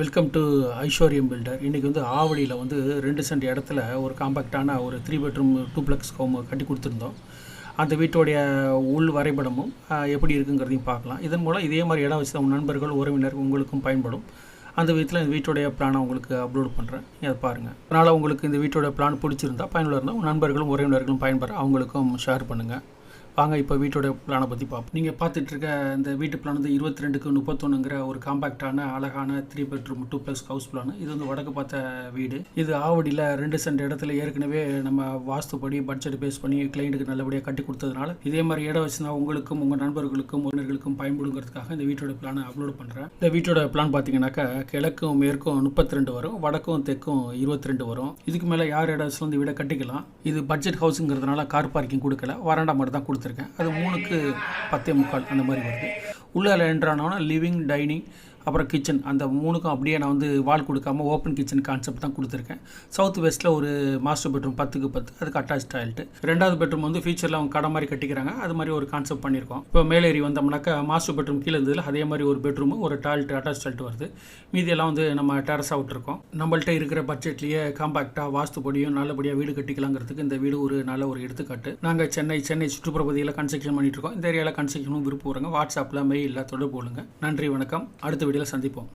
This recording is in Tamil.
வெல்கம் டு ஐஸ்வர்யம் பில்டர் இன்றைக்கி வந்து ஆவடியில் வந்து ரெண்டு சென்ட் இடத்துல ஒரு காம்பாக்டான ஒரு த்ரீ பெட்ரூம் டூப்ளெக்ஸ் ஹோம் கட்டி கொடுத்துருந்தோம். அந்த வீட்டோடைய உள் வரைபடமும் எப்படி இருக்குங்கிறதையும் பார்க்கலாம். இதன் மூலம் இதே மாதிரி இடம் வச்சு உங்கள் நண்பர்கள் உறவினர் உங்களுக்கும் பயன்படும். அந்த விதத்தில் இந்த வீட்டோடைய பிளானை உங்களுக்கு அப்லோட் பண்ணுறேன் அதை பாருங்கள் அதனால் உங்களுக்கு இந்த வீட்டோட பிளான் பிடிச்சிருந்தா பயனுள்ள இருந்தால் உங்கள் நண்பர்களும் உறவினர்களும் பயன்பெற அவங்களுக்கும் ஷேர் பண்ணுங்கள் வாங்க இப்போ வீட்டோட பிளானை பற்றி பார்ப்போம் நீங்கள் பார்த்துட்டு இருக்க இந்த வீட்டு பிளான் வந்து இருபத்தி ரெண்டுக்கு முப்பத்தொன்னுங்கிற ஒரு காம்பாக்டான அழகான three bedroom duplex house plan இது வந்து வடக்கு பார்த்த வீடு. இது ஆவடியில் ரெண்டு சென்ட் இடத்துல ஏற்கனவே நம்ம வாஸ்துப்படி பட்ஜெட் பேஸ் பண்ணி கிளைண்ட்டுக்கு நல்லபடியாக கட்டி கொடுத்ததுனால இதே மாதிரி இடம் வச்சுனா உங்களுக்கும் உங்கள் நண்பர்களுக்கும் உறவினர்களுக்கும் பயன்படுங்கிறதுக்காக இந்த வீட்டோட பிளானை அப்லோட் பண்ணுறேன் இந்த வீட்டோட பிளான் பார்த்தீங்கன்னாக்கா கிழக்கும் மேற்கும் முப்பத்தி ரெண்டு வரும். வடக்கும் தெற்கும் இருபத்தி ரெண்டு வரும். இதுக்கு மேலே யார் இடம் வச்சும் இந்த வீடை கட்டிக்கலாம். இது பட்ஜெட் ஹவுஸுங்கிறதுனால கார் பார்க்கிங் கொடுக்கல. வராண்டா மட்டும் தான் கொடுத்துருக்கேன். அது மூணுக்கு பத்தே முக்கால் அந்த மாதிரி வருது. உள்ளே என்ட்ரானோன்னா லிவிங் டைனிங் அப்புறம் கிச்சன் அந்த மூணுக்கும் அப்படியே நான் வந்து வால் கொடுக்காம ஓப்பன் கிச்சன் கான்செப்ட் தான் கொடுத்துருக்கேன். சவுத் வெஸ்ட்டில் ஒரு மாஸ்டர் பெட்ரூம் பத்துக்கு பத்து. அதுக்கு அட்டாச் டாய்லெட் ரெண்டாவது பெட்ரூம் வந்து ஃபியூச்சரில் அவங்க கடை மாதிரி கட்டிக்கிறாங்க. அது மாதிரி ஒரு கான்செப்ட் பண்ணியிருக்கோம். இப்போ மேலேறி வந்தோம்னாக்கா மாஸ்டர் பெட்ரூம் கீழே இருந்ததில் அதே மாதிரி ஒரு பெட்ரூமு ஒரு டாய்லெட் அட்டாச் டாய்லெட் வருது. மீதியெல்லாம் வந்து நம்ம டெரஸாக விட்டுருக்கோம். நம்மள்ட்ட இருக்கிற பட்ஜெட்லேயே காம்பாக்டாக வாஸ்துப்படியும் நல்லபடியாக வீடு கட்டிக்கலாங்கிறதுக்கு இந்த வீடு ஒரு நல்ல ஒரு எடுத்துக்காட்டு. நாங்கள் சென்னை சென்னை சுற்றுப்புற பகுதியில் கன்ஸ்ட்ரக்ஷன் பண்ணிட்டு இருக்கோம். இந்த ஏரியாவில் கன்ஸ்ட்ரக்ஷனும் விருப்பம் வாட்ஸ்அப்பில் மெயிலில் தொடர்பு கொள்ளுங்கள் நன்றி வணக்கம். அடுத்த வீடியோவில் சந்திப்போம்.